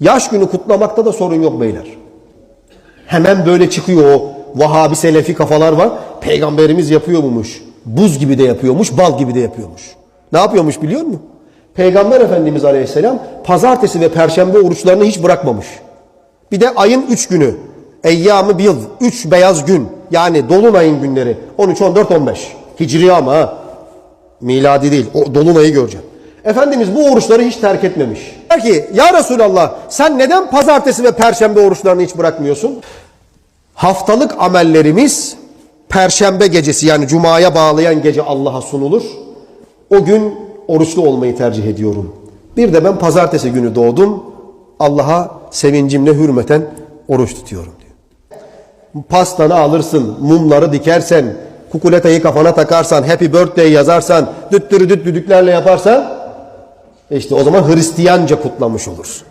Yaş günü kutlamakta da sorun yok beyler. Hemen böyle çıkıyor o Vahabi Selefi kafalar var. Peygamberimiz yapıyormuş. Buz gibi de yapıyormuş, bal gibi de yapıyormuş. Ne yapıyormuş biliyor musun? Peygamber Efendimiz Aleyhisselam pazartesi ve perşembe oruçlarını hiç bırakmamış. Bir de ayın üç günü. Eyyamı bil. Üç beyaz gün. Yani dolunayın günleri. 13, 14, 15. Hicri ama ha. Miladi değil. O dolunayı göreceğim. Efendimiz bu oruçları hiç terk etmemiş. Der ki ya Resulallah sen neden pazartesi ve perşembe oruçlarını hiç bırakmıyorsun? Haftalık amellerimiz perşembe gecesi yani cumaya bağlayan gece Allah'a sunulur. O gün oruçlu olmayı tercih ediyorum. Bir de ben pazartesi günü doğdum. Allah'a sevincimle hürmeten oruç tutuyorum diyor. Pastanı alırsın, mumları dikersen, kukuletayı kafana takarsan, happy birthday yazarsan, düttürü düt düdüklerle yaparsan, işte o zaman Hristiyanca kutlamış olursun.